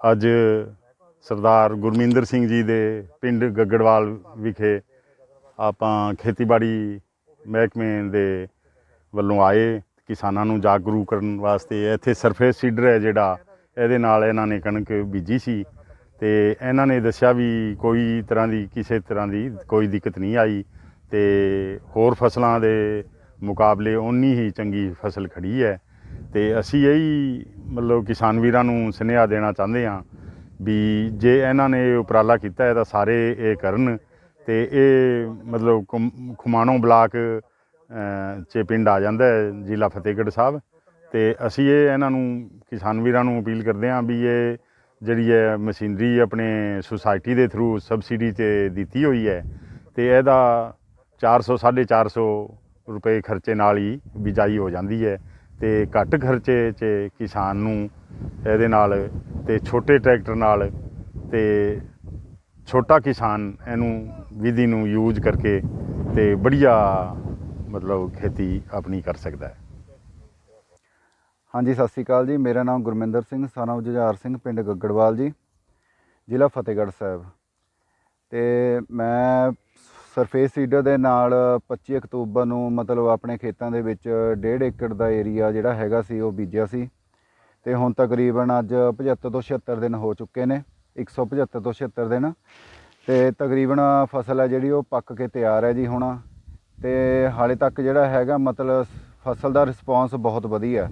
ਅੱਜ ਸਰਦਾਰ ਗੁਰਮਿੰਦਰ ਸਿੰਘ ਜੀ ਦੇ ਪਿੰਡ ਗੱਗੜਵਾਲ ਵਿਖੇ ਆਪਾਂ ਖੇਤੀਬਾੜੀ ਮਹਿਕਮੇ ਦੇ ਵੱਲੋਂ ਆਏ, ਕਿਸਾਨਾਂ ਨੂੰ ਜਾਗਰੂਕ ਕਰਨ ਵਾਸਤੇ। ਇੱਥੇ ਸਰਫੇਸ ਸੀਡਰ ਹੈ ਜਿਹੜਾ, ਇਹਦੇ ਨਾਲ ਇਹਨਾਂ ਨੇ ਕਣਕ ਬੀਜੀ ਸੀ ਤੇ ਇਹਨਾਂ ਨੇ ਦੱਸਿਆ ਵੀ ਕੋਈ ਤਰ੍ਹਾਂ ਦੀ, ਕਿਸੇ ਤਰ੍ਹਾਂ ਦੀ ਕੋਈ ਦਿੱਕਤ ਨਹੀਂ ਆਈ ਤੇ ਹੋਰ ਫਸਲਾਂ ਦੇ ਮੁਕਾਬਲੇ ਓਨੀ ਹੀ ਚੰਗੀ ਫਸਲ ਖੜੀ ਹੈ। ਤੇ ਅਸੀਂ ਇਹੀ ਮਤਲਬ ਕਿਸਾਨ ਵੀਰਾਂ ਨੂੰ ਸੁਨੇਹਾ ਦੇਣਾ ਚਾਹੁੰਦੇ ਹਾਂ ਵੀ ਜੇ ਇਹਨਾਂ ਨੇ ਉਪਰਾਲਾ ਕੀਤਾ ਹੈ ਤਾਂ ਸਾਰੇ ਇਹ ਕਰਨ ਤੇ ਇਹ ਮਤਲਬ ਕੁਮ- ਖੁਮਾਣੋਂ ਬਲਾਕ ਚ ਪਿੰਡ ਆ ਜਾਂਦਾ ਹੈ, ਜ਼ਿਲ੍ਹਾ ਫਤਿਹਗੜ੍ਹ ਸਾਹਿਬ। ਤੇ ਅਸੀਂ ਇਹ ਇਹਨਾਂ ਨੂੰ ਕਿਸਾਨ ਵੀਰਾਂ ਨੂੰ ਅਪੀਲ ਕਰਦੇ ਹਾਂ ਵੀ ਇਹ ਜਿਹੜੀ ਹੈ ਮਸ਼ੀਨਰੀ ਆਪਣੇ ਸੁਸਾਇਟੀ ਦੇ ਥਰੂ ਸਬਸਿਡੀ ਤੇ ਦਿੱਤੀ ਹੋਈ ਹੈ ਤੇ ਇਹਦਾ 400 450 ਰੁਪਏ ਖਰਚੇ ਨਾਲ ਹੀ ਬਿਜਾਈ ਹੋ ਜਾਂਦੀ ਹੈ। ਤੇ ਘੱਟ ਖਰਚੇ 'ਚ ਕਿਸਾਨ ਨੂੰ ਇਹਦੇ ਨਾਲ ਤੇ ਛੋਟੇ ਟਰੈਕਟਰ ਨਾਲ ਤੇ ਛੋਟਾ ਕਿਸਾਨ ਇਹਨੂੰ ਵਿਧੀ ਨੂੰ ਯੂਜ਼ ਕਰਕੇ ਤੇ ਬੜੀਆ ਮਤਲਬ ਖੇਤੀ ਆਪਣੀ ਕਰ ਸਕਦਾ ਹੈ। ਹਾਂਜੀ, ਸਤਿ ਸ਼੍ਰੀ ਅਕਾਲ ਜੀ। ਮੇਰਾ ਨਾਮ ਗੁਰਮਿੰਦਰ ਸਿੰਘ, ਸਾਨਾ ਜੁਝਾਰ ਸਿੰਘ, ਪਿੰਡ ਗੱਗੜਵਾਲ ਜੀ, ਜ਼ਿਲ੍ਹਾ ਫਤਿਹਗੜ੍ਹ ਸਾਹਿਬ। ਤੇ ਮੈਂ ਸਰਫੇਸ ਸੀਡਰ ਦੇ ਨਾਲ 25 ਅਕਤੂਬਰ ਨੂੰ ਮਤਲਬ ਆਪਣੇ ਖੇਤਾਂ ਦੇ ਵਿੱਚ 1.5 ਏਕੜ ਦਾ ਏਰੀਆ ਜਿਹੜਾ ਹੈਗਾ ਸੀ, ਉਹ ਬੀਜਿਆ ਸੀ। ਤੇ ਹੁਣ ਤਕਰੀਬਨ ਅੱਜ 75 ਤੋਂ 76 ਦਿਨ ਹੋ ਚੁੱਕੇ ਨੇ 175 ਤੋਂ 76 ਦਿਨ। ਤੇ ਤਕਰੀਬਨ ਫਸਲ ਹੈ ਜਿਹੜੀ, ਉਹ ਪੱਕ ਕੇ ਤਿਆਰ ਹੈ ਜੀ ਹੁਣ। ਤੇ ਹਾਲੇ ਤੱਕ ਜਿਹੜਾ ਹੈਗਾ, ਮਤਲਬ ਫਸਲ ਦਾ ਰਿਸਪੌਂਸ ਬਹੁਤ ਵਧੀਆ।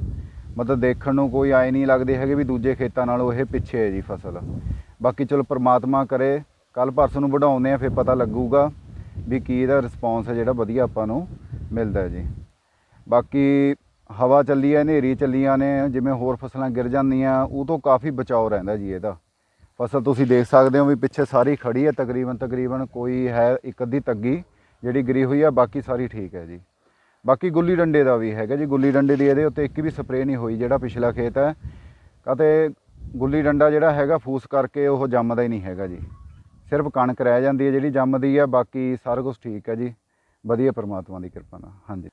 ਮਤਲਬ ਦੇਖਣ ਨੂੰ ਕੋਈ ਆਏ ਨਹੀਂ ਲੱਗਦੇ ਹੈਗੇ ਵੀ ਦੂਜੇ ਖੇਤਾਂ ਨਾਲੋਂ ਇਹ ਪਿੱਛੇ ਹੈ ਜੀ ਫਸਲ। ਬਾਕੀ ਚਲੋ ਪ੍ਰਮਾਤਮਾ ਕਰੇ ਕੱਲ ਪਰਸੋਂ ਨੂੰ ਵਧਾਉਂਦੇ ਆ ਫਿਰ ਪਤਾ ਲੱਗੂਗਾ। ਵੀ ਕੀ ਇਹਦਾ ਰਿਸਪੌਂਸ ਹੈ ਜਿਹੜਾ ਵਧੀਆ ਆਪਾਂ ਨੂੰ ਮਿਲਦਾ ਜੀ। ਬਾਕੀ ਹਵਾ ਚੱਲੀ ਹੈ, ਹਨੇਰੀ ਚੱਲੀਆਂ ਨੇ, ਜਿਵੇਂ ਹੋਰ ਫਸਲਾਂ ਗਿਰ ਜਾਂਦੀਆਂ, ਉਹ ਤੋਂ ਕਾਫੀ ਬਚਾਓ ਰਹਿੰਦਾ ਜੀ ਇਹਦਾ। ਫਸਲ ਤੁਸੀਂ ਦੇਖ ਸਕਦੇ ਹੋ ਵੀ ਪਿੱਛੇ ਸਾਰੀ ਖੜੀ ਹੈ, ਤਕਰੀਬਨ ਤਕਰੀਬਨ ਕੋਈ ਹੈ ਇੱਕ ਅੱਧੀ ਤੱਗੀ ਜਿਹੜੀ ਗਿਰੀ ਹੋਈ ਹੈ, ਬਾਕੀ ਸਾਰੀ ਠੀਕ ਹੈ ਜੀ। ਬਾਕੀ ਗੁੱਲੀ ਡੰਡੇ ਦਾ ਵੀ ਹੈਗਾ ਜੀ। ਗੁੱਲੀ ਡੰਡੇ ਦੀ ਇਹਦੇ ਉੱਤੇ ਇੱਕ ਵੀ ਸਪਰੇਅ ਨਹੀਂ ਹੋਈ ਜਿਹੜਾ ਪਿਛਲਾ ਖੇਤ ਹੈ। ਕਦੇ ਗੁੱਲੀ ਡੰਡਾ ਜਿਹੜਾ ਹੈਗਾ, ਫੂਸ ਕਰਕੇ ਉਹ ਜੰਮਦਾ ਹੀ ਨਹੀਂ ਹੈਗਾ ਜੀ। ਸਿਰਫ ਕਣਕ ਰਹਿ ਜਾਂਦੀ ਹੈ ਜਿਹੜੀ ਜੰਮਦੀ ਹੈ, ਬਾਕੀ ਸਾਰਾ ਕੁਝ ਠੀਕ ਹੈ ਜੀ। ਵਧੀਆ ਪ੍ਰਮਾਤਮਾ ਦੀ ਕਿਰਪਾ ਨਾਲ, ਹਾਂਜੀ।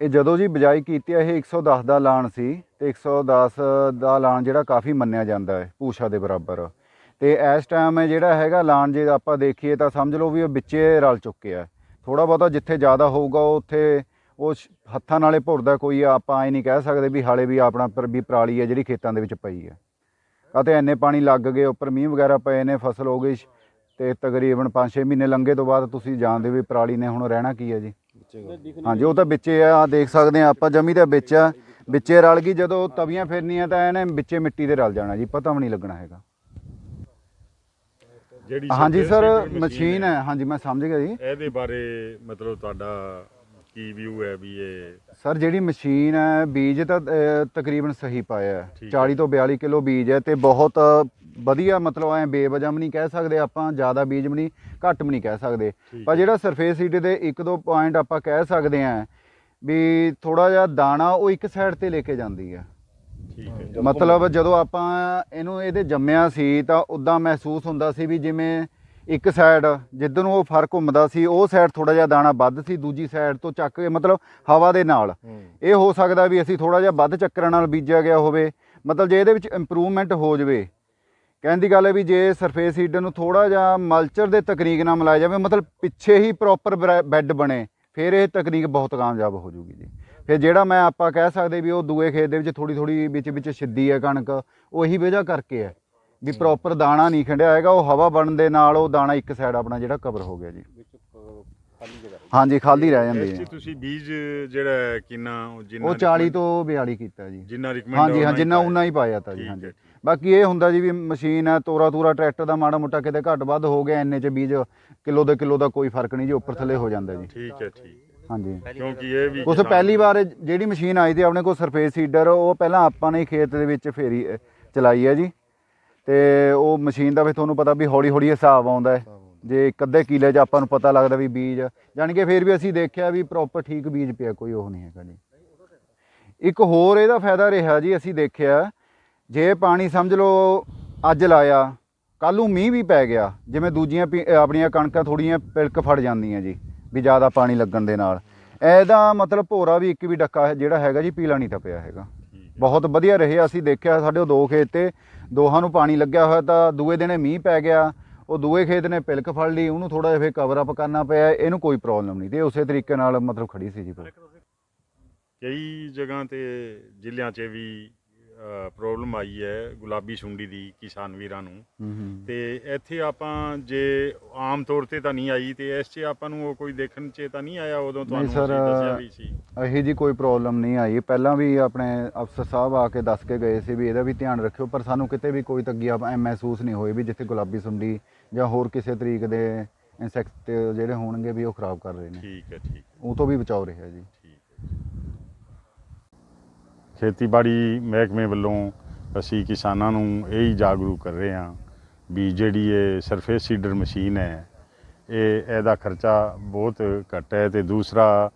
ਇਹ ਜਦੋਂ ਜੀ ਬਿਜਾਈ ਕੀਤੀ ਹੈ, ਇਹ 110 ਦਾ ਲਾਣ ਸੀ ਤੇ 110 ਦਾ ਲਾਣ ਜਿਹੜਾ ਕਾਫੀ ਮੰਨਿਆ ਜਾਂਦਾ ਹੈ ਪੂਸ਼ਾ ਦੇ ਬਰਾਬਰ। ਤੇ ਇਸ ਟਾਈਮ ਜਿਹੜਾ ਹੈਗਾ ਲਾਣ, ਜੇ ਆਪਾਂ ਦੇਖੀਏ ਤਾਂ ਸਮਝ ਲਓ ਵੀ ਉਹ ਵਿੱਚੇ ਰਲ ਚੁੱਕਿਆ ਹੈ ਥੋੜਾ ਬਹੁਤਾ ਜਿੱਥੇ ਜ਼ਿਆਦਾ ਹੋਊਗਾ, ਉਹ ਉੱਥੇ ਉਹ ਹੱਥਾਂ ਨਾਲੇ ਭੁਰਦਾ ਕੋਈ ਆਪਾਂ ਐ ਨਹੀਂ ਕਹਿ ਸਕਦੇ ਵੀ ਹਾਲੇ ਵੀ ਆਪਣਾ ਪਰ ਵੀ ਪਰਾਲੀ ਹੈ ਜਿਹੜੀ ਖੇਤਾਂ ਦੇ ਵਿੱਚ ਪਈ ਹੈ। ਅਤੇ ਇੰਨੇ ਪਾਣੀ ਲੱਗ ਗਏ, ਉੱਪਰ ਮੀਂਹ ਵਗੈਰਾ ਪਏ ਨੇ, ਫਸਲ ਹੋ ਗਈ ਤੇ ਤਕਰੀਬਨ 5-6 ਮਹੀਨੇ ਲੰਘੇ ਤੋਂ ਬਾਅਦ ਤੁਸੀਂ ਜਾਣਦੇ ਵੀ ਪਰਾਲੀ ਨੇ ਹੁਣ ਰਹਿਣਾ ਕੀ ਹੈ ਜੀ। ਹਾਂਜੀ ਉਹ ਤਾਂ ਵਿੱਚੇ ਆ ਦੇਖ ਸਕਦੇ ਆ ਆਪਾਂ ਜਮੀ ਦੇ ਵਿੱਚ ਆ ਵਿੱਚੇ ਰਲ ਗਈ ਜਦੋਂ ਤਵੀਆਂ ਫਿਰਨੀਆਂ ਤਾਂ ਇਹਨੇ ਵਿੱਚੇ ਮਿੱਟੀ ਦੇ ਰਲ ਜਾਣਾ ਜੀ ਪਤਾ ਵੀ ਨਹੀਂ ਲੱਗਣਾ ਹੈਗਾ। ਜਿਹੜੀ ਹਾਂਜੀ ਸਰ ਮਸ਼ੀਨ ਹੈ ਹਾਂਜੀ ਮੈਂ ਸਮਝ ਗਿਆ ਜੀ। ਇਹਦੇ ਬਾਰੇ ਮਤਲਬ ਤੁਹਾਡਾ ਕੀ ਵਿਊ ਹੈ ਵੀ ਇਹ? ਸਰ ਜਿਹੜੀ ਮਸ਼ੀਨ ਹੈ ਬੀਜ ਤਾਂ ਅਹ, ਤਕਰੀਬਨ ਸਹੀ ਪਾਇਆ ਹੈ। ਠੀਕ ਹੈ। 40 ਤੋਂ 42 ਕਿਲੋ ਬੀਜ ਹੈ ਤੇ ਬਹੁਤ ਵਧੀਆ ਮਤਲਬ ਐ ਬੇਵਜ੍ਹਾ ਵੀ ਨਹੀਂ ਕਹਿ ਸਕਦੇ ਆਪਾਂ ਜ਼ਿਆਦਾ ਬੀਜ ਵੀ ਨਹੀਂ ਘੱਟ ਵੀ ਨਹੀਂ ਕਹਿ ਸਕਦੇ। ਠੀਕ ਪਰ ਹੈ। ਜਿਹੜਾ ਸਰਫੇਸ ਸੀਟ ਦੇ ਇੱਕ ਦੋ ਪੁਆਇੰਟ ਆਪਾਂ ਕਹਿ ਸਕਦੇ ਆ ਵੀ ਥੋੜਾ ਜਿਹਾ ਦਾਣਾ ਉਹ ਇੱਕ ਸਾਈਡ ਤੇ ਲੈ ਕੇ ਜਾਂਦੀ ਹੈ। ਠੀਕ ਹੈ। ਮਤਲਬ ਜਦੋਂ ਆਪਾਂ ਇਹਨੂੰ ਇਹਦੇ ਜੰਮਿਆ ਸੀ ਤਾਂ ਉਦਾਂ ਮਹਿਸੂਸ ਹੁੰਦਾ ਸੀ ਵੀ ਜਿਵੇਂ ਇੱਕ ਸਾਈਡ ਜਿੱਧਰ ਨੂੰ ਉਹ ਫ਼ਰਕ ਘੁੰਮਦਾ ਸੀ ਉਹ ਸਾਈਡ ਥੋੜਾ ਜਿਹਾ ਦਾਣਾ ਵੱਧ ਸੀ ਦੂਜੀ ਸਾਈਡ ਤੋਂ ਚੱਕ ਕੇ ਮਤਲਬ ਹਵਾ ਦੇ ਨਾਲ। ਇਹ ਹੋ ਸਕਦਾ ਵੀ ਅਸੀਂ ਥੋੜਾ ਜਿਹਾ ਵੱਧ ਚੱਕਰਾਂ ਨਾਲ ਬੀਜਿਆ ਗਿਆ ਹੋਵੇ ਮਤਲਬ ਜੇ ਇਹਦੇ ਵਿੱਚ ਇੰਪਰੂਵਮੈਂਟ ਹੋ ਜਵੇ। ਕਹਿਣ ਦੀ ਗੱਲ ਹੈ ਵੀ ਜੇ ਸਰਫੇਸ ਸੀਡਰ ਨੂੰ ਥੋੜਾ ਜਿਹਾ ਮਲਚਰ ਦੇ ਤਕਨੀਕ ਨਾਲ ਮਿਲਾਇਆ ਜਾਵੇ ਮਤਲਬ ਪਿੱਛੇ ਹੀ ਪ੍ਰੋਪਰ ਬੈੱਡ ਬਣੇ ਫਿਰ ਇਹ ਤਕਨੀਕ ਬਹੁਤ ਕਾਮਯਾਬ ਹੋ ਜੂਗੀ ਜੀ। ਫਿਰ ਜਿਹੜਾ ਮੈਂ ਆਪਾਂ ਕਹਿ ਸਕਦੇ ਵੀ ਉਹ ਦੂਏ ਖੇਤ ਦੇ ਵਿੱਚ ਥੋੜੀ ਥੋੜੀ ਵਿੱਚ ਵਿੱਚ ਸਿੱਧੀ ਹੈ ਕਣਕ ਉਹੀ ਵਜ੍ਹਾ ਕਰਕੇ ਹੈ। ਵੀ ਪ੍ਰੋਪਰ ਦਾਣਾ ਨਹੀਂ ਖੰਡਿਆ ਹੈਗਾ ਉਹ ਹਵਾ ਬਣਨ ਦੇ ਨਾਲ ਉਹ ਦਾਣਾ ਇੱਕ ਸਾਈਡ ਆਪਣਾ ਜਿਹੜਾ ਕਵਰ ਹੋ ਗਿਆ ਜੀ। ਹਾਂਜੀ ਖਾਲੀ ਰਹਿ ਜਾਂਦੇ ਆ ਤੁਸੀਂ ਬੀਜ ਜਿਹੜਾ ਕਿੰਨਾ ਉਹ ਜਿੰਨਾ ਉਹ 40 ਤੋਂ 42 ਕੀਤਾ ਜੀ। ਜਿੰਨਾ recommend ਹਾਂਜੀ ਹਾਂ ਜਿੰਨਾ। ਉਨਾ ਹੀ ਪਾਇਆ ਤਾਂ ਜੀ ਹਾਂਜੀ। ਬਾਕੀ ਇਹ ਹੁੰਦਾ ਜੀ ਵੀ ਮਸ਼ੀਨ ਹੈ ਤੋਰਾ ਤੂਰਾ ਟਰੈਕਟਰ ਦਾ ਮਾੜਾ ਮੋਟਾ ਕਿਤੇ ਘੱਟ ਵੱਧ ਹੋ ਗਿਆ ਇੰਨੇ ਚ ਬੀਜ ਕਿਲੋ ਦੇ ਕਿਲੋ ਦਾ ਕੋਈ ਫ਼ਰਕ ਨਹੀਂ ਜੀ ਉੱਪਰ ਥੱਲੇ ਹੋ ਜਾਂਦਾ ਜੀ। ਠੀਕ ਹੈ ਠੀਕ। ਹਾਂਜੀ। ਕਿਉਂਕਿ ਇਹ ਵੀ ਉਸ ਪਹਿਲੀ ਵਾਰ ਜਿਹੜੀ ਮਸ਼ੀਨ ਆਈ ਤੇ ਆਪਣੇ ਕੋਲ ਸਰਫੇਸ ਸੀਡਰ ਉਹ ਪਹਿਲਾਂ ਆਪਾਂ ਨੇ ਖੇਤ ਦੇ ਵਿੱਚ ਫੇਰੀ ਚਲਾਈ ਹੈ ਜੀ। ਤੇ ਉਹ ਮਸ਼ੀਨ ਦਾ ਵੀ ਤੁਹਾਨੂੰ ਪਤਾ ਵੀ ਹੌਲੀ ਹੌਲੀ ਹਿਸਾਬ ਆਉਂਦਾ ਹੈ। ਜੇ ਇੱਕ ਅੱਧੇ ਕਿਲੇ 'ਚ ਆਪਾਂ ਨੂੰ ਪਤਾ ਲੱਗਦਾ ਵੀ ਬੀਜ ਜਾਣੀ ਕਿ ਫਿਰ ਵੀ ਅਸੀਂ ਦੇਖਿਆ ਵੀ ਪ੍ਰੋਪਰ ਠੀਕ ਬੀਜ ਪਿਆ ਕੋਈ ਉਹ ਨਹੀਂ ਹੈਗਾ ਜੀ। ਇੱਕ ਹੋਰ ਇਹਦਾ ਫਾਇਦਾ ਰਿਹਾ ਜੀ ਅਸੀਂ ਦੇਖਿਆ ਜੇ ਪਾਣੀ ਸਮਝ ਲਓ ਅੱਜ ਲਾਇਆ ਕੱਲ ਨੂੰ ਮੀਂਹ ਵੀ ਪੈ ਗਿਆ ਜਿਵੇਂ ਦੂਜੀਆਂ ਆਪਣੀਆਂ ਕਣਕਾਂ ਥੋੜੀਆਂ ਪਿਲਕ ਫੜ ਜਾਂਦੀਆਂ ਜੀ ਵੀ ਜ਼ਿਆਦਾ ਪਾਣੀ ਲੱਗਣ ਦੇ ਨਾਲ। ਇਹਦਾ ਮਤਲਬ ਭੋਰਾ ਵੀ ਇੱਕ ਵੀ ਡੱਕਾ ਜਿਹੜਾ ਹੈਗਾ ਜੀ ਪੀਲਾ ਨਹੀਂ ਟਪਿਆ ਹੈਗਾ। ਠੀਕ ਹੈ। ਬਹੁਤ ਵਧੀਆ ਰਹੇ ਅਸੀਂ ਦੇਖਿਆ ਸਾਡੇ ਦੋ ਖੇਤ ਤੇ ਦੋਹਾਂ ਨੂੰ ਪਾਣੀ ਲੱਗਿਆ ਹੋਇਆ ਤਾਂ ਦੂਏ ਦਿਨੇ ਮੀਂਹ ਪੈ ਗਿਆ। ਉਹ ਦੂਏ ਖੇਤ ਨੇ ਪਿਲਕ ਫੜ ਲਈ, ਉਹਨੂੰ ਥੋੜਾ ਜਿਹਾ ਫੇਰ ਕਵਰ ਅਪ ਕਰਨਾ ਪਿਆ। ਇਹਨੂੰ ਕੋਈ ਪ੍ਰੋਬਲਮ ਨਹੀਂ ਤੇ ਉਸੇ ਤਰੀਕੇ ਨਾਲ ਮਤਲਬ ਖੜੀ ਸੀ ਜੀ ਕਈ ਜਗ੍ਹਾ ਤੇ ਜ਼ਿਲ੍ਹਿਆਂ 'ਚ ਵੀ ਪ੍ਰੋਬਲਮ ਆਈ ਹੈ ਗੁਲਾਬੀ ਸੁੰਡੀ ਦੀ ਕਿਸਾਨ ਵੀਰਾਂ ਨੂੰ। ਤੇ ਇੱਥੇ ਆਪਾਂ ਜੇ ਆਮ ਤੌਰ ਤੇ ਤਾਂ ਨਹੀਂ ਆਈ ਤੇ ਇਸ 'ਚ ਆਪਾਂ ਨੂੰ ਉਹ ਕੋਈ ਦੇਖਣ 'ਚ ਤਾਂ ਨਹੀਂ ਆਇਆ ਉਦੋਂ ਤੁਹਾਨੂੰ ਅਸੀਂ ਦੱਸਿਆ ਵੀ ਸੀ। ਇਹੀ ਜੀ ਕੋਈ ਪ੍ਰੋਬਲਮ ਨਹੀਂ ਆਈ। ਪਹਿਲਾਂ ਵੀ ਆਪਣੇ ਅਫਸਰ ਸਾਹਿਬ ਆ ਕੇ ਦੱਸ ਕੇ ਗਏ ਸੀ ਵੀ ਇਹਦਾ ਵੀ ਧਿਆਨ ਰੱਖਿਓ ਪਰ ਸਾਨੂੰ ਕਿਤੇ ਵੀ ਕੋਈ ਤੱਗੀ ਆ ਮਹਿਸੂਸ ਨਹੀਂ ਹੋਈ ਵੀ ਜਿੱਥੇ ਗੁਲਾਬੀ ਸੁੰਡੀ ਜਾਂ ਹੋਰ ਕਿਸੇ ਤਰੀਕ ਦੇ ਇਨਸੈਕਟ ਜਿਹੜੇ ਹੋਣਗੇ ਵੀ ਉਹ ਖਰਾਬ ਕਰ ਰਹੇ ਨੇ। ਠੀਕ ਹੈ ਠੀਕ ਉਹ ਤੋਂ ਵੀ ਬਚਾਓ ਰਿਹਾ ਜੀ। ਖੇਤੀਬਾੜੀ ਮਹਿਕਮੇ ਵੱਲੋਂ ਅਸੀਂ ਕਿਸਾਨਾਂ ਨੂੰ ਇਹ ਹੀ ਜਾਗਰੂਕ ਕਰ ਰਹੇ ਹਾਂ ਵੀ ਜਿਹੜੀ ਇਹ ਸਰਫੇਸ ਸੀਡਰ ਮਸ਼ੀਨ ਹੈ, ਇਹ ਇਹਦਾ ਖਰਚਾ ਬਹੁਤ ਘੱਟ ਹੈ ਤੇ ਦੂਸਰਾ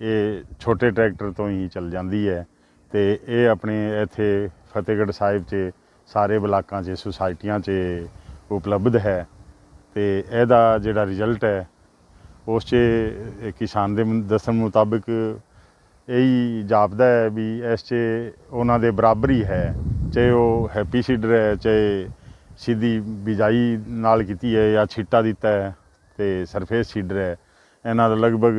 ਇਹ ਛੋਟੇ ਟਰੈਕਟਰ ਤੋਂ ਹੀ ਚੱਲ ਜਾਂਦੀ ਹੈ ਤੇ ਇਹ ਆਪਣੇ ਇੱਥੇ ਫਤਿਹਗੜ੍ਹ ਸਾਹਿਬ 'ਚ, ਸਾਰੇ ਬਲਾਕਾਂ 'ਚ, ਸੁਸਾਇਟੀਆਂ 'ਚ ਉਪਲਬਧ ਹੈ ਤੇ ਇਹਦਾ ਜਿਹੜਾ ਰਿਜ਼ਲਟ ਹੈ, ਉਸ 'ਚ ਕਿਸਾਨ ਦੇ ਦੱਸਣ ਮੁਤਾਬਕ ਇਹੀ ਜਾਪਦਾ ਹੈ ਵੀ ਇਸ 'ਚ ਉਹਨਾਂ ਦੇ ਬਰਾਬਰੀ ਹੈ, ਚਾਹੇ ਉਹ ਹੈਪੀ ਸੀਡਰ ਹੈ, ਚਾਹੇ ਸਿੱਧੀ ਬਿਜਾਈ ਨਾਲ ਕੀਤੀ ਹੈ ਜਾਂ ਛਿੱਟਾ ਦਿੱਤਾ ਹੈ ਤੇ ਸਰਫੇਸ ਸੀਡਰ ਹੈ। ਇਹਨਾਂ ਦਾ ਲਗਭਗ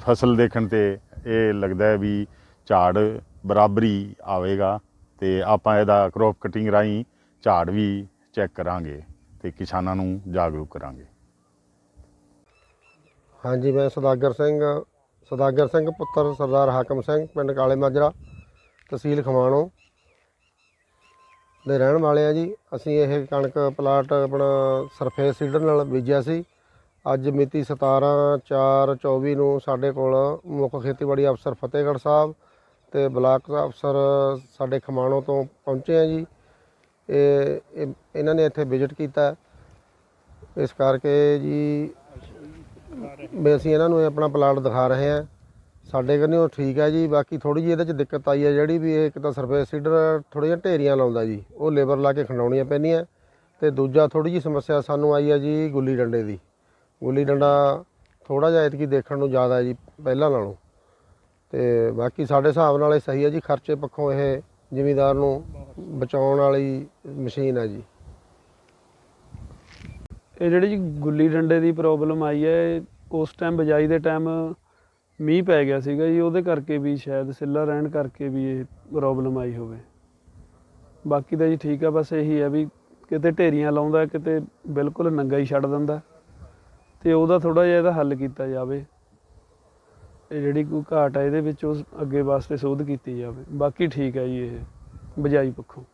ਫਸਲ ਦੇਖਣ ਤੇ ਇਹ ਲੱਗਦਾ ਹੈ ਵੀ ਝਾੜ ਬਰਾਬਰੀ ਆਵੇਗਾ ਤੇ ਆਪਾਂ ਇਹਦਾ ਕ੍ਰੌਪ ਕਟਿੰਗ ਰਾਹੀਂ ਝਾੜ ਵੀ ਚੈੱਕ ਕਰਾਂਗੇ ਤੇ ਕਿਸਾਨਾਂ ਨੂੰ ਜਾਗਰੂਕ ਕਰਾਂਗੇ। ਹਾਂਜੀ, ਮੈਂ ਸਦਾਗਰ ਸਿੰਘ ਸਦਾਗਰ ਸਿੰਘ, ਪੁੱਤਰ ਸਰਦਾਰ ਹਾਕਮ ਸਿੰਘ, ਪਿੰਡ ਕਾਲੇ ਮਾਜਰਾ, ਤਹਿਸੀਲ ਖਮਾਣੋ ਦੇ ਰਹਿਣ ਵਾਲੇ ਆ ਜੀ। ਅਸੀਂ ਇਹ ਕਣਕ ਪਲਾਟ ਆਪਣਾ ਸਰਫੇਸ ਸੀਡਰ ਨਾਲ ਬੀਜਿਆ ਸੀ। ਅੱਜ ਮਿਤੀ 17 4 24 ਨੂੰ ਸਾਡੇ ਕੋਲ ਮੁੱਖ ਖੇਤੀਬਾੜੀ ਅਫਸਰ ਫਤਿਹਗੜ੍ਹ ਸਾਹਿਬ ਤੇ ਬਲਾਕ ਅਫਸਰ ਸਾਡੇ ਖਮਾਣੋ ਤੋਂ ਪਹੁੰਚੇ ਆ ਜੀ। ਇਹ, ਇਹਨਾਂ ਨੇ ਇੱਥੇ ਵਿਜ਼ਿਟ ਕੀਤਾ। ਇਸ ਕਰਕੇ ਜੀ ਵੀ ਅਸੀਂ ਇਹਨਾਂ ਨੂੰ ਇਹ ਆਪਣਾ ਪਲਾਟ ਦਿਖਾ ਰਹੇ ਹਾਂ। ਸਾਡੇ ਕਹਿੰਦੇ ਉਹ ਠੀਕ ਹੈ ਜੀ। ਬਾਕੀ ਥੋੜੀ ਜਿਹੀ ਇਹਦੇ ਚ ਦਿੱਕਤ ਆਈ ਹੈ ਜਿਹੜੀ ਵੀ ਇਹ ਇੱਕ ਤਾਂ ਸਰਫੇਸ ਸੀਡਰ ਥੋੜ੍ਹੀਆਂ ਢੇਰੀਆਂ ਲਾਉਂਦਾ ਜੀ। ਉਹ ਲੇਬਰ ਲਾ ਕੇ ਖੰਡਾਉਣੀਆਂ ਪੈਂਦੀਆਂ। ਤੇ ਦੂਜਾ ਥੋੜੀ ਜਿਹੀ ਸਮੱਸਿਆ ਸਾਨੂੰ ਆਈ ਹੈ ਜੀ ਗੁੱਲੀ ਡੰਡੇ ਦੀ। ਗੁੱਲੀ ਡੰਡਾ ਥੋੜਾ ਜਿਹਾ ਇਤਕੀ ਦੇਖਣ ਨੂੰ ਜ਼ਿਆਦਾ ਹੈ ਜੀ, ਪਹਿਲਾਂ ਨਾਲੋਂ। ਤੇ ਬਾਕੀ ਸਾਡੇ ਹਿਸਾਬ ਨਾਲ ਇਹ ਸਹੀ ਹੈ ਜੀ। ਖਰਚੇ ਪੱਖੋਂ ਇਹ ਜ਼ਿਮੀਦਾਰ ਨੂੰ ਬਚਾਉਣ ਵਾਲੀ ਮਸ਼ੀਨ ਹੈ ਜੀ। ਇਹ ਜਿਹੜੀ ਜੀ ਗੁੱਲੀ ਡੰਡੇ ਦੀ ਪ੍ਰੋਬਲਮ ਆਈ ਹੈ ਇਹ ਉਸ ਟਾਈਮ ਬਜਾਈ ਦੇ ਟਾਈਮ ਮੀਂਹ ਪੈ ਗਿਆ ਸੀਗਾ ਜੀ, ਉਹਦੇ ਕਰਕੇ ਵੀ ਸ਼ਾਇਦ ਸਿੱਲਾ ਰਹਿਣ ਕਰਕੇ ਵੀ ਇਹ ਪ੍ਰੋਬਲਮ ਆਈ ਹੋਵੇ। ਬਾਕੀ ਤਾਂ ਜੀ ਠੀਕ ਆ, ਬਸ ਇਹੀ ਹੈ ਵੀ ਕਿਤੇ ਢੇਰੀਆਂ ਲਾਉਂਦਾ, ਕਿਤੇ ਬਿਲਕੁਲ ਨੰਗਾ ਹੀ ਛੱਡ ਦਿੰਦਾ। ਤੇ ਉਹਦਾ ਥੋੜਾ ਜਿਹਾ ਇਹਦਾ ਹੱਲ ਕੀਤਾ ਜਾਵੇ। ਇਹ ਜਿਹੜੀ ਕੋਈ ਘਾਟ ਹੈ ਇਹਦੇ ਵਿੱਚ ਉਸ ਅੱਗੇ ਵਾਸਤੇ ਸੋਧ ਕੀਤੀ ਜਾਵੇ। ਬਾਕੀ ਠੀਕ ਹੈ ਜੀ ਇਹ, ਬਜਾਈ ਪੱਖੋਂ।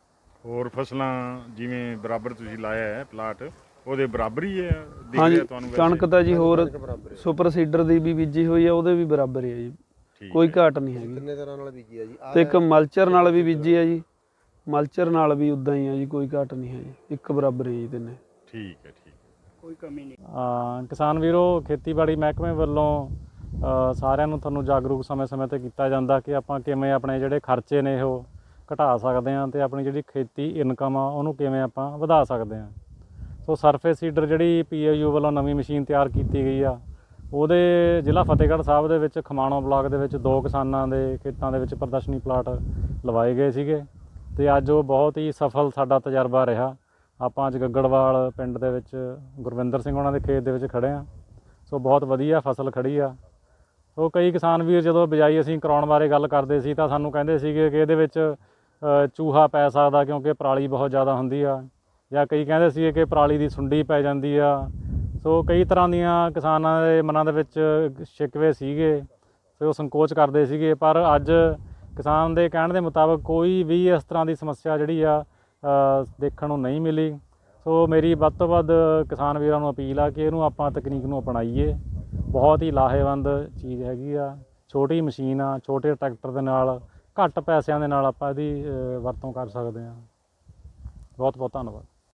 ਹੋਰ ਫਸਲਾਂ ਜਿਵੇਂ ਬਰਾਬਰ ਤੁਸੀਂ ਲਾਇਆ ਹੈ, ਪਲਾਟ। ਉਹਦੇ ਬਰਾਬਰ ਹੀ ਹੈ ਦਿਖ ਹਾਂਜੀ ਰਿਹਾ ਤੁਹਾਨੂੰ ਵੈਸੇ? ਕਣਕ ਤਾਂ ਜੀ ਹੋਰ। ਸੁਪਰ ਸੀਡਰ ਦੀ ਵੀ ਬੀਜੀ ਹੋਈ ਹੈ ਉਹਦੇ ਵੀ ਬਰਾਬਰ ਹੀ ਹੈ ਜੀ। ਠੀਕ ਕੋਈ ਘਾਟ ਨਹੀਂ ਹੈਗੀ। ਕਿੰਨੇ ਤਰ੍ਹਾਂ ਨਾਲ ਬੀਜੀ ਹੈ ਜੀ। ਆਹ ਤੇ ਇੱਕ ਮਲਚਰ ਨਾਲ ਵੀ ਬੀਜੀ ਹੈ ਜੀ। ਮਲਚਰ ਨਾਲ ਵੀ ਉਦਾਂ ਹੀ ਹੈ ਜੀ ਕੋਈ ਘਾਟ ਨਹੀਂ ਹੈ ਜੀ। ਇੱਕ ਬਰਾਬਰ ਹੀ ਹੈ ਜੀ ਤਿੰਨੇ। ਠੀਕ ਹੈ ਠੀਕ ਹੈ। ਅ, ਕਿਸਾਨ ਵੀਰੋ ਖੇਤੀਬਾੜੀ ਮਹਿਕਮੇ ਵੱਲੋਂ ਅ, ਸਾਰਿਆਂ ਨੂੰ ਤੁਹਾਨੂੰ ਜਾਗਰੂਕ ਸਮੇਂ-ਸਮੇਂ ਤੇ ਕੀਤਾ ਜਾਂਦਾ ਕਿ ਆਪਾਂ ਕਿਵੇਂ ਆਪਣੇ ਜਿਹੜੇ ਖਰਚੇ ਨੇ ਉਹ ਘਟਾ ਸਕਦੇ ਹਾਂ ਤੇ ਆਪਣੀ ਜਿਹੜੀ ਖੇਤੀ ਇਨਕਮ ਆ ਉਹਨੂੰ ਕਿਵੇਂ ਆਪਾਂ ਵਧਾ ਸਕਦੇ ਹਾਂ। ਸੋ ਸਰਫੇਸ ਸੀਡਰ ਜਿਹੜੀ ਪੀਏਯੂ ਵੱਲੋਂ ਨਵੀਂ ਮਸ਼ੀਨ ਤਿਆਰ ਕੀਤੀ ਗਈ ਆ, ਉਹਦੇ ਜ਼ਿਲ੍ਹਾ ਫਤਿਹਗੜ੍ਹ ਸਾਹਿਬ ਦੇ ਵਿੱਚ ਖਮਾਣੋ ਬਲਾਕ ਦੇ ਵਿੱਚ ਦੋ ਕਿਸਾਨਾਂ ਦੇ ਖੇਤਾਂ ਦੇ ਵਿੱਚ ਪ੍ਰਦਰਸ਼ਨੀ ਪਲਾਟ ਲਵਾਏ ਗਏ ਸੀਗੇ ਤੇ ਅੱਜ ਉਹ ਬਹੁਤ ਹੀ ਸਫਲ ਸਾਡਾ ਤਜਰਬਾ ਰਿਹਾ। ਆਪਾਂ ਅੱਜ ਗੱਗੜਵਾਲ ਪਿੰਡ ਦੇ ਵਿੱਚ ਗੁਰਵਿੰਦਰ ਸਿੰਘ ਉਹਨਾਂ ਦੇ ਖੇਤ ਦੇ ਵਿੱਚ ਖੜੇ ਆ ਸੋ ਬਹੁਤ ਵਧੀਆ ਫਸਲ ਖੜੀ ਆ। ਸੋ ਕਈ ਕਿਸਾਨ ਵੀਰ ਜਦੋਂ ਬਿਜਾਈ ਅਸੀਂ ਕਰਾਉਣ ਬਾਰੇ ਗੱਲ ਕਰਦੇ ਸੀ ਤਾਂ ਸਾਨੂੰ ਕਹਿੰਦੇ ਸੀਗੇ ਕਿ ਇਹਦੇ ਵਿੱਚ ਚੂਹਾ ਪੈ ਸਕਦਾ ਕਿਉਂਕਿ ਪਰਾਲੀ ਬਹੁਤ ਜ਼ਿਆਦਾ ਹੁੰਦੀ ਆ। ਜਾਂ ਕਈ ਕਹਿੰਦੇ ਸੀ ਕਿ ਪਰਾਲੀ ਦੀ ਸੁੰਡੀ ਪੈ ਜਾਂਦੀ ਆ। ਸੋ ਕਈ ਤਰ੍ਹਾਂ ਦੀਆਂ ਕਿਸਾਨਾਂ ਦੇ ਮਨਾਂ ਦੇ ਵਿੱਚ ਸ਼ਿਕਵੇ ਸੀਗੇ ਤੇ ਉਹ ਸੰਕੋਚ ਕਰਦੇ ਸੀਗੇ। ਪਰ ਅੱਜ ਕਿਸਾਨ ਦੇ ਕਹਿਣ ਦੇ ਮੁਤਾਬਕ ਕੋਈ ਵੀ ਇਸ ਤਰ੍ਹਾਂ ਦੀ ਸਮੱਸਿਆ ਜਿਹੜੀ ਆ ਦੇਖਣ ਨੂੰ ਨਹੀਂ ਮਿਲੀ। ਸੋ ਮੇਰੀ ਵੱਧ ਤੋਂ ਵੱਧ ਕਿਸਾਨ ਵੀਰਾਂ ਨੂੰ ਅਪੀਲ ਆ ਕਿ ਇਹਨੂੰ ਆਪਾਂ ਤਕਨੀਕ ਨੂੰ ਅਪਣਾਈਏ। ਬਹੁਤ ਹੀ ਲਾਹੇਵੰਦ ਚੀਜ਼ ਹੈਗੀ ਆ। ਛੋਟੀ ਮਸ਼ੀਨ ਆ, ਛੋਟੇ ਟਰੈਕਟਰ ਦੇ ਨਾਲ, ਘੱਟ ਪੈਸਿਆਂ ਦੇ ਨਾਲ ਆਪਾਂ ਇਹਦੀ ਵਰਤੋਂ ਕਰ ਸਕਦੇ ਹਾਂ ਬਹੁਤ ਬਹੁਤ ਧੰਨਵਾਦ।